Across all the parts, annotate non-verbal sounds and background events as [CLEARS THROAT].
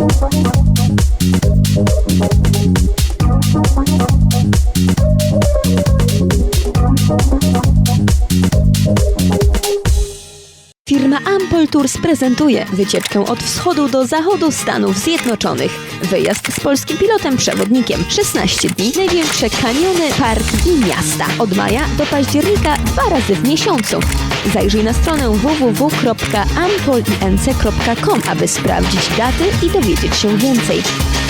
Thank you. Firma Ampol Tours prezentuje wycieczkę od wschodu do zachodu Stanów Zjednoczonych. Wyjazd z polskim pilotem przewodnikiem. 16 dni, największe kaniony, parki i miasta. Od maja do października dwa razy w miesiącu. Zajrzyj na stronę www.ampolinc.com, aby sprawdzić daty i dowiedzieć się więcej.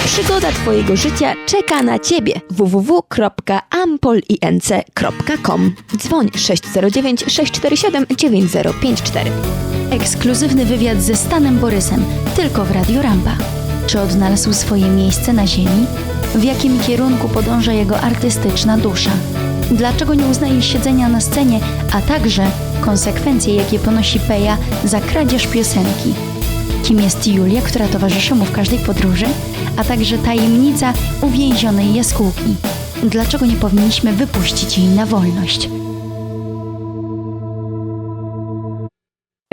Przygoda Twojego życia czeka na Ciebie. www.ampolinc.com Dzwoń 609 647 9054. Ekskluzywny wywiad ze Stanem Borysem tylko w Radio Rampa. Czy odnalazł swoje miejsce na ziemi? W jakim kierunku podąża jego artystyczna dusza? Dlaczego nie uznaje siedzenia na scenie, a także konsekwencje, jakie ponosi Peja za kradzież piosenki? Kim jest Julia, która towarzyszy mu w każdej podróży, a także tajemnica uwięzionej jaskółki? Dlaczego nie powinniśmy wypuścić jej na wolność?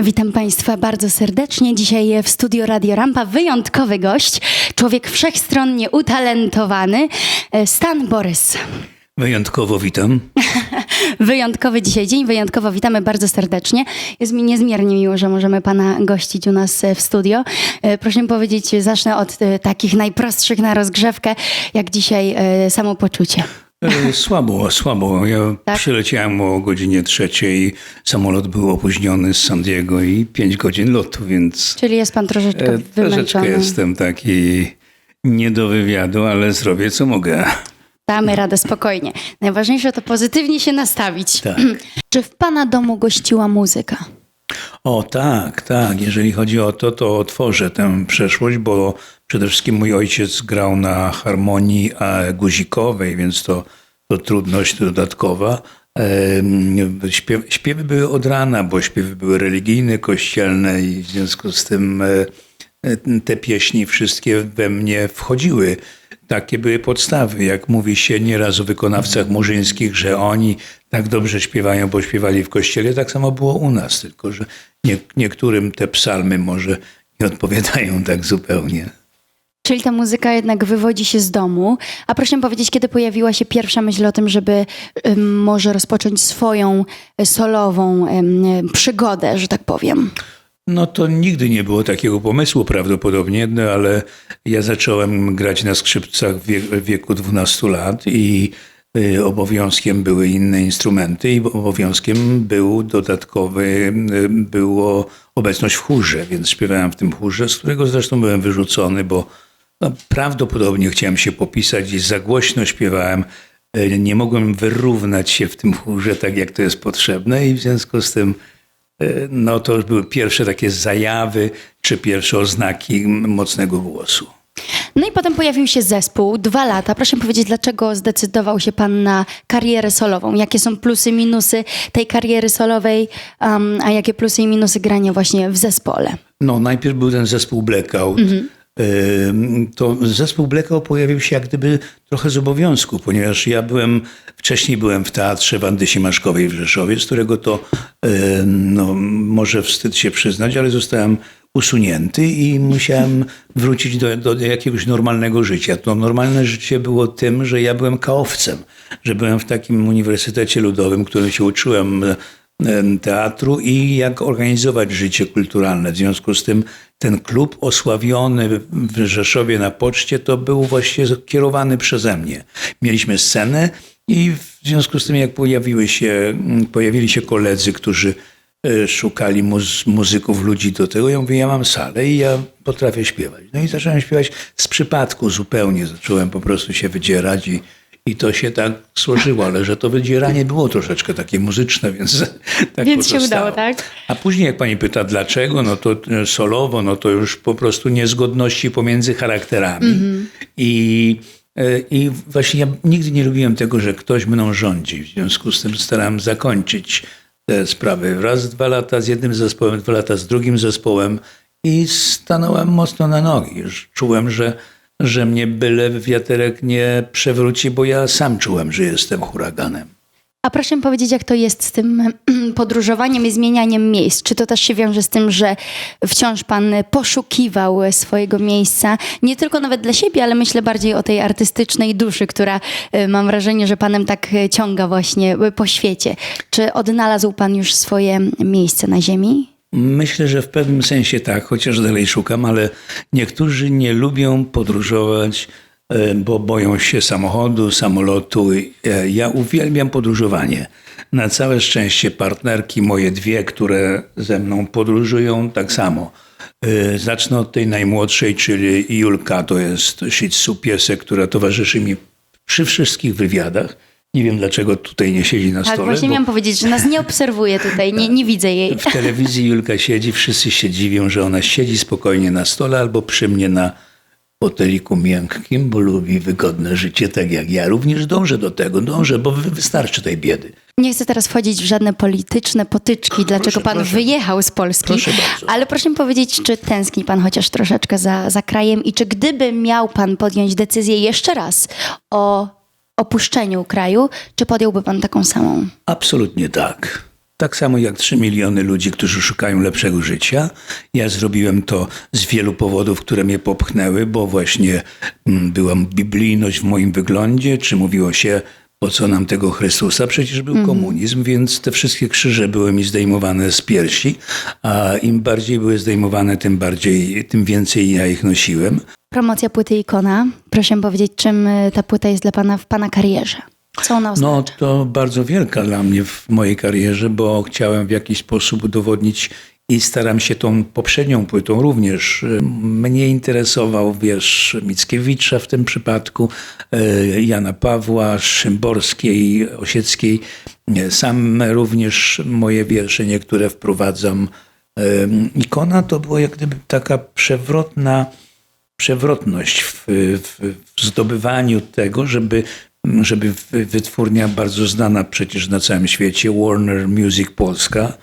Witam Państwa bardzo serdecznie. Dzisiaj w studio Radio Rampa wyjątkowy gość, człowiek wszechstronnie utalentowany, e, Stan Borys. Wyjątkowo witam. [LAUGHS] Wyjątkowy dzisiaj dzień, wyjątkowo witamy bardzo serdecznie. Jest mi niezmiernie miło, że możemy Pana gościć u nas e, w studio. E, Proszę mi powiedzieć, zacznę od e, takich najprostszych na rozgrzewkę, jak dzisiaj samopoczucie. Słabo, słabo. Ja Tak? przyleciałem o godzinie trzeciej. Samolot był opóźniony z San Diego i pięć godzin lotu, więc Czyli jest Pan troszeczkę e, troszeczkę wymęczony. jestem taki nie do wywiadu, ale zrobię co mogę. Damy radę spokojnie. Najważniejsze to pozytywnie się nastawić. Tak. [CLEARS THROAT] Czy w Pana domu gościła muzyka? O tak, tak. Jeżeli chodzi o to, to otworzę tę przeszłość, bo przede wszystkim mój ojciec grał na harmonii guzikowej, więc to, to trudność dodatkowa. Śpiew, śpiewy były od rana, bo śpiewy były religijne, kościelne i w związku z tym e, e, te pieśni wszystkie we mnie wchodziły. Takie były podstawy. Jak mówi się nieraz o wykonawcach murzyńskich, że oni tak dobrze śpiewają, bo śpiewali w kościele, tak samo było u nas, tylko że nie, niektórym te psalmy może nie odpowiadają [LAUGHS] tak zupełnie. Czyli ta muzyka jednak wywodzi się z domu. A proszę mi powiedzieć, kiedy pojawiła się pierwsza myśl o tym, żeby może rozpocząć swoją y, solową y, przygodę, że tak powiem? No to nigdy nie było takiego pomysłu prawdopodobnie, no ale ja zacząłem grać na skrzypcach w wie- w wieku 12 lat i y, obowiązkiem były inne instrumenty i obowiązkiem był dodatkowy, y, było obecność w chórze, więc śpiewałem w tym chórze, z którego zresztą byłem wyrzucony, bo no, prawdopodobnie chciałem się popisać i za głośno śpiewałem. Y, Nie mogłem wyrównać się w tym chórze tak, jak to jest potrzebne i w związku z tym no to już były pierwsze takie zajawy, czy pierwsze oznaki mocnego głosu. No i potem pojawił się zespół, dwa lata. Proszę powiedzieć, dlaczego zdecydował się pan na karierę solową? Jakie są plusy, minusy tej kariery solowej, um, a jakie plusy i minusy grania właśnie w zespole? No, najpierw był ten zespół Blackout. Ym, To zespół Blackout pojawił się jak gdyby trochę z obowiązku, ponieważ ja byłem, wcześniej byłem w teatrze Wandy Siemaszkowej w Rzeszowie, z którego to, no, może wstyd się przyznać, ale zostałem usunięty i musiałem wrócić do, do jakiegoś normalnego życia. To normalne życie było tym, że ja byłem kaowcem, że byłem w takim uniwersytecie ludowym, którym się uczyłem em, teatru i jak organizować życie kulturalne. W związku z tym ten klub osławiony w Rzeszowie na poczcie to był właśnie kierowany przeze mnie. Mieliśmy scenę i w związku z tym jak pojawiły się, pojawili się koledzy, którzy e, szukali muz- muzyków, ludzi do tego, ja mówię, ja mam salę i ja potrafię śpiewać. No i zacząłem śpiewać z przypadku zupełnie. Zacząłem po prostu się wydzierać i, i to się tak złożyło, ale że to wydzieranie było troszeczkę takie muzyczne, więc [LAUGHS] tak Więc się pozostało. udało, tak? A później jak pani pyta dlaczego, no to e, solowo, no to już po prostu niezgodności pomiędzy charakterami. I, e, I właśnie ja nigdy nie lubiłem tego, że ktoś mną rządzi. W związku z tym starałem zakończyć te sprawy. Raz, dwa lata z jednym zespołem, dwa lata z drugim zespołem i stanąłem mocno na nogi. Już czułem, że, że mnie byle wiaterek nie przewróci, bo ja sam czułem, że jestem huraganem. A proszę mi powiedzieć, jak to jest z tym [CLEARS THROAT] podróżowaniem i zmienianiem miejsc? Czy to też się wiąże z tym, że wciąż pan poszukiwał swojego miejsca, nie tylko nawet dla siebie, ale myślę bardziej o tej artystycznej duszy, która y, mam wrażenie, że panem tak y, ciąga właśnie y, po świecie. Czy odnalazł pan już swoje miejsce na ziemi? Myślę, że w pewnym sensie tak, chociaż dalej szukam, ale niektórzy nie lubią podróżować, e, bo boją się samochodu, samolotu. E, Ja uwielbiam podróżowanie. Na całe szczęście partnerki moje dwie, które ze mną podróżują, tak samo. E, Zacznę od tej najmłodszej, czyli Julka, to jest Shih Tzu piesek, która towarzyszy mi przy wszystkich wywiadach. Nie wiem, dlaczego tutaj nie siedzi na Tak, stole. właśnie bo- miałam powiedzieć, że nas nie obserwuje tutaj, nie, nie widzę jej. w telewizji Julka siedzi, wszyscy się dziwią, że ona siedzi spokojnie na stole albo przy mnie na foteliku miękkim, bo lubi wygodne życie, tak jak ja. Również dążę do tego, dążę, bo wy- wystarczy tej biedy. Nie chcę teraz wchodzić w żadne polityczne potyczki, dlaczego pan proszę. wyjechał z Polski. Proszę bardzo. Ale proszę mi powiedzieć, czy tęskni pan chociaż troszeczkę za, za krajem i czy gdyby miał pan podjąć decyzję jeszcze raz o opuszczeniu kraju, czy podjąłby pan taką samą? Absolutnie tak. Tak samo jak 3 miliony ludzi, którzy szukają lepszego życia. Ja zrobiłem to z wielu powodów, które mnie popchnęły, bo właśnie mm, była biblijność w moim wyglądzie, czy mówiło się, po co nam tego Chrystusa? Przecież był komunizm, więc te wszystkie krzyże były mi zdejmowane z piersi, a im bardziej były zdejmowane, tym bardziej, tym więcej ja ich nosiłem. Promocja płyty Ikona. Proszę powiedzieć, czym y, ta płyta jest dla pana w pana karierze? Co ona oznacza? No to bardzo wielka dla mnie w mojej karierze, bo chciałem w jakiś sposób udowodnić i staram się tą poprzednią płytą również. y, Mnie interesował wiersz Mickiewicza w tym przypadku, y, Jana Pawła, Szymborskiej, Osieckiej. Sam również moje wiersze niektóre wprowadzam. Ikona to była jak gdyby taka przewrotna przewrotność w, w, w zdobywaniu tego, żeby, żeby wy- wytwórnia bardzo znana przecież na całym świecie, Warner Music Polska,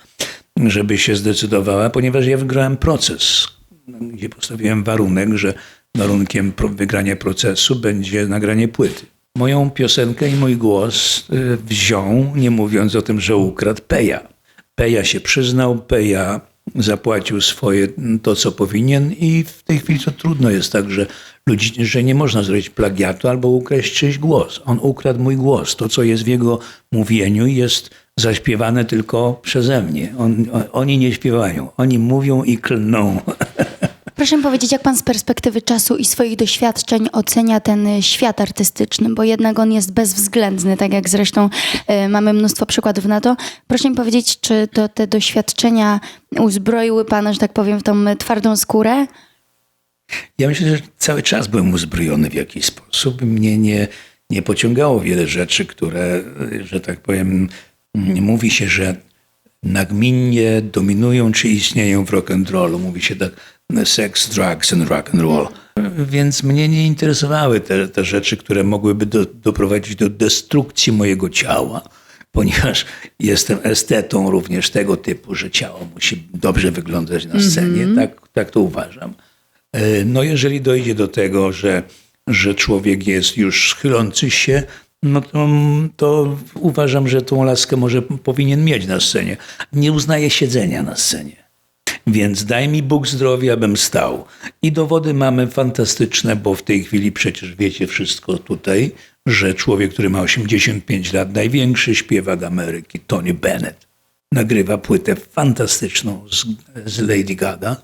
żeby się zdecydowała, ponieważ ja wygrałem proces, gdzie postawiłem warunek, że warunkiem wygrania procesu będzie nagranie płyty. Moją piosenkę i mój głos y, wziął, nie mówiąc o tym, że ukradł Peja. Peja się przyznał, Peja zapłacił swoje, to co powinien i w tej chwili to trudno jest tak, że, ludzi, że nie można zrobić plagiatu albo ukraść czyjś głos. On ukradł mój głos. To, co jest w jego mówieniu jest zaśpiewane tylko przeze mnie. On, oni nie śpiewają. Oni mówią i klną. [LAUGHS] Proszę mi powiedzieć, jak pan z perspektywy czasu i swoich doświadczeń ocenia ten świat artystyczny, bo jednak on jest bezwzględny, tak jak zresztą y, mamy mnóstwo przykładów na to. Proszę mi powiedzieć, czy to te doświadczenia uzbroiły pana, że tak powiem, w tą twardą skórę? Ja myślę, że cały czas byłem uzbrojony w jakiś sposób. Mnie nie, nie pociągało wiele rzeczy, które, że tak powiem, mówi się, że nagminnie dominują czy istnieją w rock and rollu. Mówi się tak sex, drugs and rock and roll. Więc mnie nie interesowały te, te rzeczy, które mogłyby do, doprowadzić do destrukcji mojego ciała, ponieważ jestem estetą również tego typu, że ciało musi dobrze wyglądać na scenie. Tak, tak to uważam. E, No jeżeli dojdzie do tego, że, że człowiek jest już schylący się, no to, to uważam, że tą laskę może powinien mieć na scenie. Nie uznaję siedzenia na scenie. Więc daj mi Bóg zdrowia, abym stał. I dowody mamy fantastyczne, bo w tej chwili przecież wiecie wszystko tutaj, że człowiek, który ma 85 lat, największy śpiewak Ameryki, Tony Bennett, nagrywa płytę fantastyczną z, z Lady Gaga.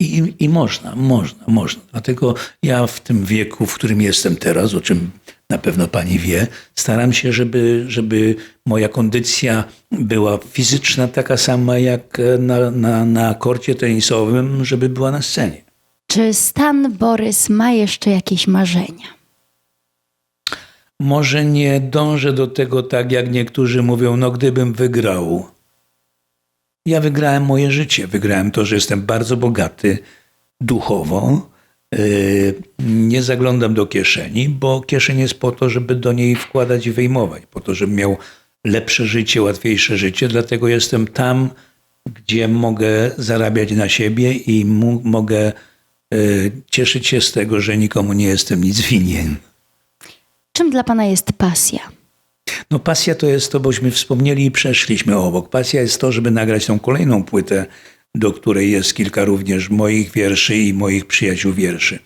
I, I można, można, można. Dlatego ja w tym wieku, w którym jestem teraz, o czym na pewno pani wie, staram się, żeby, żeby moja kondycja była fizyczna taka sama jak na, na, na korcie tenisowym, żeby była na scenie. Czy Stan Borys ma jeszcze jakieś marzenia? Może nie dążę do tego tak, jak niektórzy mówią, no gdybym wygrał. Ja wygrałem moje życie. Wygrałem to, że jestem bardzo bogaty duchowo. Yy, Nie zaglądam do kieszeni, bo kieszeń jest po to, żeby do niej wkładać i wyjmować, po to, żebym miał lepsze życie, łatwiejsze życie. Dlatego jestem tam, gdzie mogę zarabiać na siebie i mogę yy, cieszyć się z tego, że nikomu nie jestem nic winien. Czym dla pana jest pasja? No pasja to jest to, bośmy wspomnieli i przeszliśmy obok. Pasja jest to, żeby nagrać tą kolejną płytę, do której jest kilka również moich wierszy i moich przyjaciół wierszy.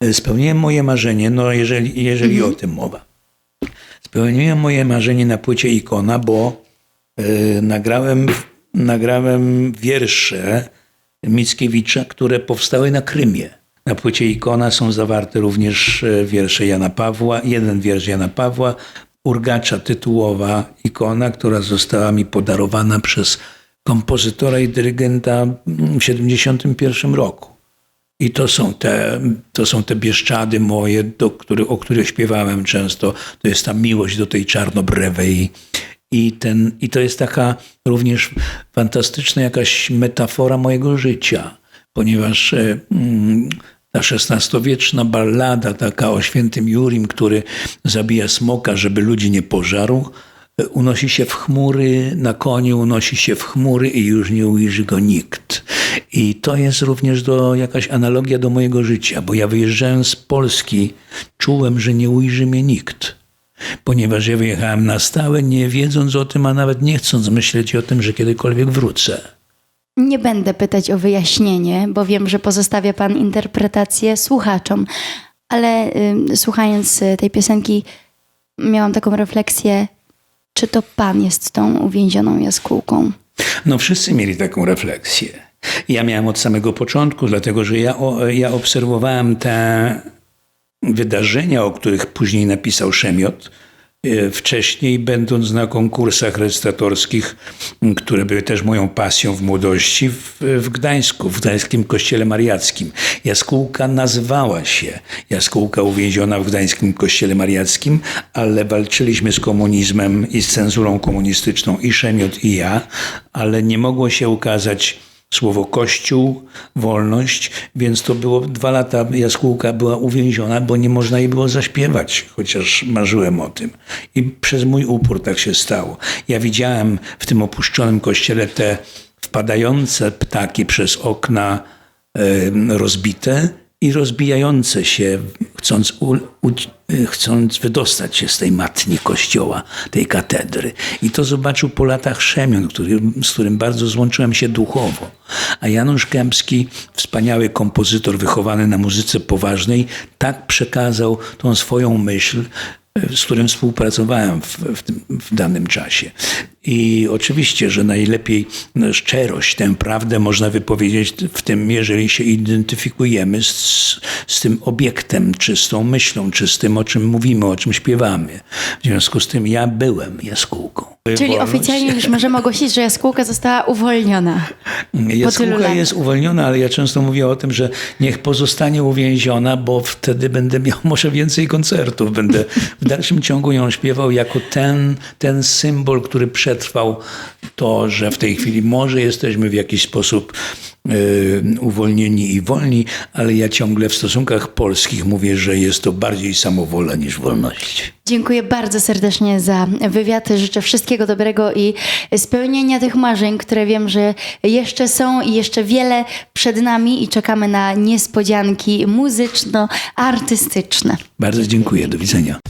E, Spełniłem moje marzenie, no jeżeli, jeżeli o tym mowa. Spełniłem moje marzenie na płycie Ikona, bo e, nagrałem, nagrałem wiersze Mickiewicza, które powstały na Krymie. Na płycie Ikona są zawarte również e, wiersze Jana Pawła, jeden wiersz Jana Pawła, urgacza tytułowa Ikona, która została mi podarowana przez kompozytora i dyrygenta w 1971 roku. I to są te, to są te bieszczady moje, do których, o których śpiewałem często. To jest ta miłość do tej czarnobrewej. I, ten, I to jest taka również fantastyczna jakaś metafora mojego życia, ponieważ e, mm, ta XVI-wieczna ballada taka o świętym Jurim, który zabija smoka, żeby ludzi nie pożarł, unosi się w chmury, na koniu unosi się w chmury i już nie ujrzy go nikt. I to jest również do, jakaś analogia do mojego życia, bo ja wyjeżdżając z Polski czułem, że nie ujrzy mnie nikt. Ponieważ ja wyjechałem na stałe, nie wiedząc o tym, a nawet nie chcąc myśleć o tym, że kiedykolwiek wrócę. Nie będę pytać o wyjaśnienie, bo wiem, że pozostawia Pan interpretację słuchaczom, ale y, słuchając y, tej piosenki, miałam taką refleksję, czy to Pan jest tą uwięzioną jaskółką? No wszyscy mieli taką refleksję. Ja miałem od samego początku, dlatego że ja, ja obserwowałem te wydarzenia, o których później napisał Szemiot, wcześniej będąc na konkursach recytatorskich, które były też moją pasją w młodości, w, w Gdańsku, w Gdańskim Kościele Mariackim. Jaskółka nazywała się Jaskółka uwięziona w Gdańskim Kościele Mariackim, ale walczyliśmy z komunizmem i z cenzurą komunistyczną i Szemiot i ja, ale nie mogło się ukazać słowo Kościół, wolność, więc to było dwa lata jaskółka była uwięziona, bo nie można jej było zaśpiewać, chociaż marzyłem o tym. I przez mój upór tak się stało. Ja widziałem w tym opuszczonym kościele te wpadające ptaki przez okna rozbite i rozbijające się, chcąc, u, u, chcąc wydostać się z tej matni kościoła, tej katedry. I to zobaczył po latach Szemion, który, z którym bardzo złączyłem się duchowo. A Janusz Gębski, wspaniały kompozytor wychowany na muzyce poważnej, tak przekazał tą swoją myśl, z którym współpracowałem w, w, w danym czasie. I oczywiście, że najlepiej szczerość, tę prawdę można wypowiedzieć w tym, jeżeli się identyfikujemy z, z tym obiektem, czy z tą myślą, czy z tym, o czym mówimy, o czym śpiewamy. W związku z tym ja byłem jaskółką. Czyli Wolność- oficjalnie już możemy ogłosić, że jaskółka została uwolniona. Jaskółka jest uwolniona, ale ja często mówię o tym, że niech pozostanie uwięziona, bo wtedy będę miał [LAUGHS] może więcej koncertów. Będę w dalszym ciągu ją śpiewał jako ten, ten symbol, który przetrwał to, że w tej chwili może jesteśmy w jakiś sposób y, uwolnieni i wolni, ale ja ciągle w stosunkach polskich mówię, że jest to bardziej samowola niż wolność. Dziękuję bardzo serdecznie za wywiad. Życzę wszystkiego dobrego i spełnienia tych marzeń, które wiem, że jeszcze są i jeszcze wiele przed nami i czekamy na niespodzianki muzyczno-artystyczne. Bardzo dziękuję. Do widzenia.